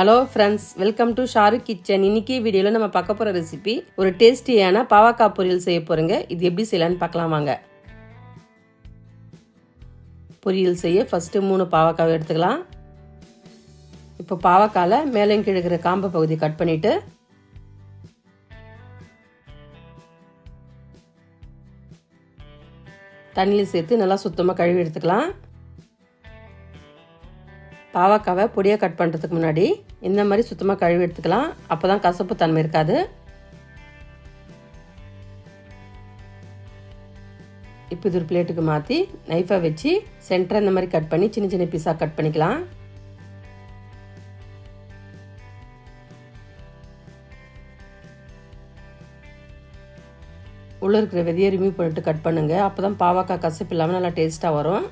Hello friends welcome to Shahrukh kitchen இன்னைக்கு வீடியோவில் நம்ம பார்க்க போகிற ரெசிபி ஒரு டேஸ்டியான பாவக்காய் பொரியல் செய்ய போகிறோங்க இது எப்படி செய்யலான்னு பார்க்கலாம் வாங்க. பொரியல் செய்ய ஃபஸ்ட்டு மூணு பாவக்காவை எடுத்துக்கலாம். இப்போ பாவக்காயில் மேலே கிழக்கிற காம்பு பகுதி கட் பண்ணிவிட்டு தண்ணியில் சேர்த்து நல்லா சுத்தமாக கழுவி எடுத்துக்கலாம். பாவக்காவை பொடியாக கட் பண்ணுறதுக்கு முன்னாடி இந்த மாதிரி சுத்தமாக கழுவி எடுத்துக்கலாம். அப்போ தான் கசப்பு தன்மை இருக்காது. இப்போ இது ஒரு பிளேட்டுக்கு மாற்றி நைஃபை வச்சு சென்டரை இந்த மாதிரி கட் பண்ணி சின்ன சின்ன பீஸாக கட் பண்ணிக்கலாம். உள்ளே இருக்கிற விதையை ரிமூவ் பண்ணிட்டு கட் பண்ணுங்கள் அப்போ தான் பாவக்காய் கசப்பு இல்லாமல் நல்லா டேஸ்ட்டாக வரும்.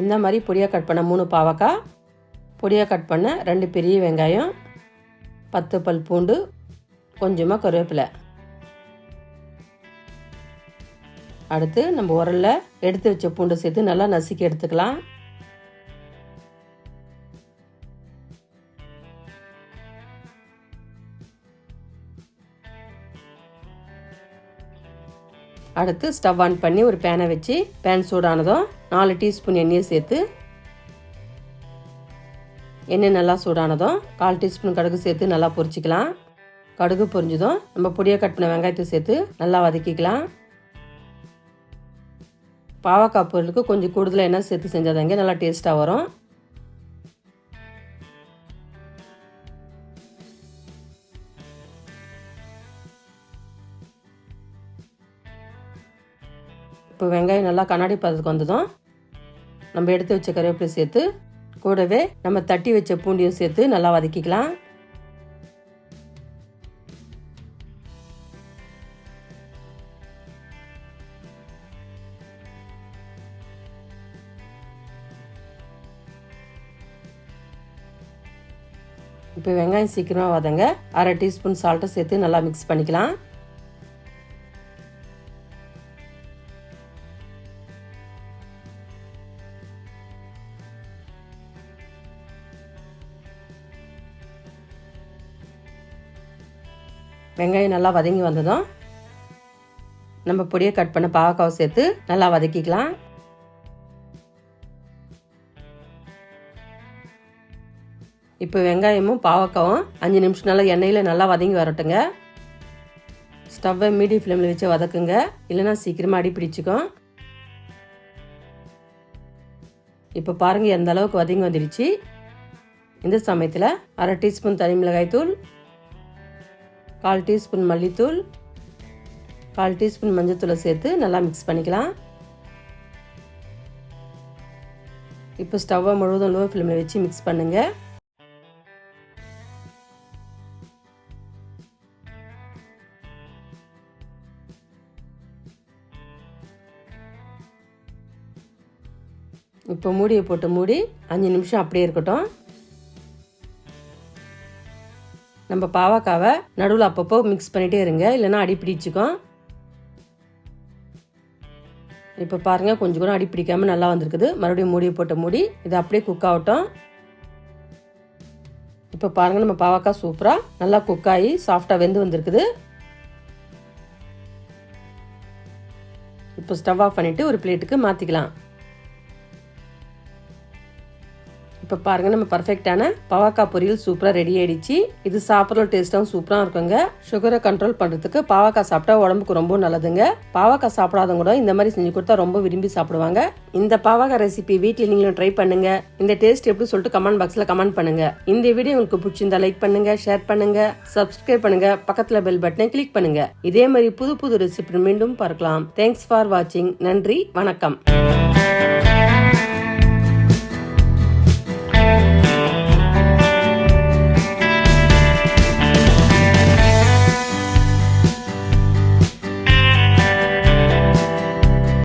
இந்த மாதிரி பொடியாக கட் பண்ண மூணு பாவக்காய் பொடியாக கட் பண்ண ரெண்டு பெரிய வெங்காயம் பத்து பல் பூண்டு கொஞ்சமாக கருவேப்பிலை. அடுத்து நம்ம உரலில் எடுத்து வச்ச பூண்டு சேர்த்து நல்லா நசுக்கி எடுத்துக்கலாம். அடுத்து ஸ்டவ் ஆன் பண்ணி ஒரு பேனை வச்சு பேன் சூடானதும் நாலு டீஸ்பூன் எண்ணெயை சேர்த்து எண்ணெய் நல்லா சூடானதும் கால் டீஸ்பூன் கடுகு சேர்த்து நல்லா பொரிச்சிக்கலாம். கடுகு பொரிஞ்சதும் நம்ம பொடியாக கட் பண்ண வெங்காயத்தை சேர்த்து நல்லா வதக்கிக்கலாம். பாவக்காய் பொருளுக்கு கொஞ்சம் கூடுதலாக எண்ணெய் சேர்த்து செஞ்சாதாங்க நல்லா டேஸ்ட்டாக வரும். இப்போ வெங்காயம் நல்லா கண்ணாடி பதத்துக்கு வந்ததும் நம்ம எடுத்து வச்ச கருவேப்பிலை சேர்த்து கூடவே நம்ம தட்டி வச்ச பூண்டியும் சேர்த்து நல்லா வதக்கிக்கலாம். இப்போ வெங்காயம் சீக்கிரமாக வதங்க அரை டீஸ்பூன் சால்ட்டை சேர்த்து நல்லா மிக்ஸ் பண்ணிக்கலாம். வெங்காயம் நல்லா வதங்கி வந்ததும் நம்ம பொடியை கட் பண்ண பாவக்காவை சேர்த்து நல்லா வதக்கிக்கலாம். இப்போ வெங்காயமும் பாவக்காவும் அஞ்சு நிமிஷம் நல்லா எண்ணெயில் நல்லா வதங்கி வரட்டுங்க. ஸ்டவ்வை மீடியம் ஃப்ளேமில் வச்சு வதக்குங்க. இல்லைன்னா சீக்கிரமாக அடி பிடிச்சிக்கும். இப்போ பாருங்கள் எந்த அளவுக்கு வதங்கி வந்துடுச்சு. இந்த சமயத்தில் அரை டீஸ்பூன் தனி மிளகாய் தூள் கால் டீஸ்பூன் மல்லித்தூள் கால் டீஸ்பூன் மஞ்சத்தூளை சேர்த்து நல்லா மிக்ஸ் பண்ணிக்கலாம். இப்போ ஸ்டவ்வை முழுவதும் லோ ஃப்ளேமில் வச்சு மிக்ஸ் பண்ணுங்கள் இப்போ மூடியை போட்டு மூடி அஞ்சு நிமிஷம் அப்படியே இருக்கட்டும். நம்ம பாவக்காவை நடுவில் அப்பப்போ மிக்ஸ் பண்ணிகிட்டே இருங்க. இல்லைன்னா அடி பிடிச்சிக்கும். இப்போ பாருங்கள் கொஞ்சம் கூட அடி பிடிக்காமல் நல்லா வந்திருக்குது. மறுபடியும் மூடியை போட்ட மூடி இது அப்படியே குக் ஆகட்டும். இப்போ பாருங்கள் நம்ம பாவக்காய் சூப்பராக நல்லா குக் ஆகி சாஃப்டாக வெந்து வந்திருக்குது. இப்போ ஸ்டவ் ஆஃப் பண்ணிவிட்டு ஒரு பிளேட்டுக்கு மாற்றிக்கலாம் இப்போ பாருங்கள் நம்ம பர்ஃபெக்டான பாவக்காய் பொரியல் சூப்பராக ரெடி ஆயிடுச்சு. இது சாப்பிட்ற டேஸ்ட்டாகவும் சூப்பராக இருக்குங்க. சுகரை கண்ட்ரோல் பண்ணுறதுக்கு பாவக்காய் சாப்பிட்டா உடம்புக்கு ரொம்ப நல்லதுங்க. பாவக்காய் சாப்பிடாதவங்க கூட இந்த மாதிரி செஞ்சு கொடுத்தா ரொம்ப விரும்பி சாப்பிடுவாங்க. இந்த பாவக்காய் ரெசிபி வீட்டில் நீங்களும் ட்ரை பண்ணுங்க. இந்த டேஸ்ட் எப்படி சொல்லிட்டு கமெண்ட் பாக்ஸில் கமெண்ட் பண்ணுங்க. இந்த வீடியோ உங்களுக்கு பிடிச்சிருந்தா லைக் பண்ணுங்க ஷேர் பண்ணுங்க சப்ஸ்கிரைப் பண்ணுங்க பக்கத்தில் பெல் பட்டனை கிளிக் பண்ணுங்க. இதே மாதிரி புது புது ரெசிபி மீண்டும் பார்க்கலாம். தேங்க்ஸ் ஃபார் வாட்சிங் நன்றி வணக்கம்.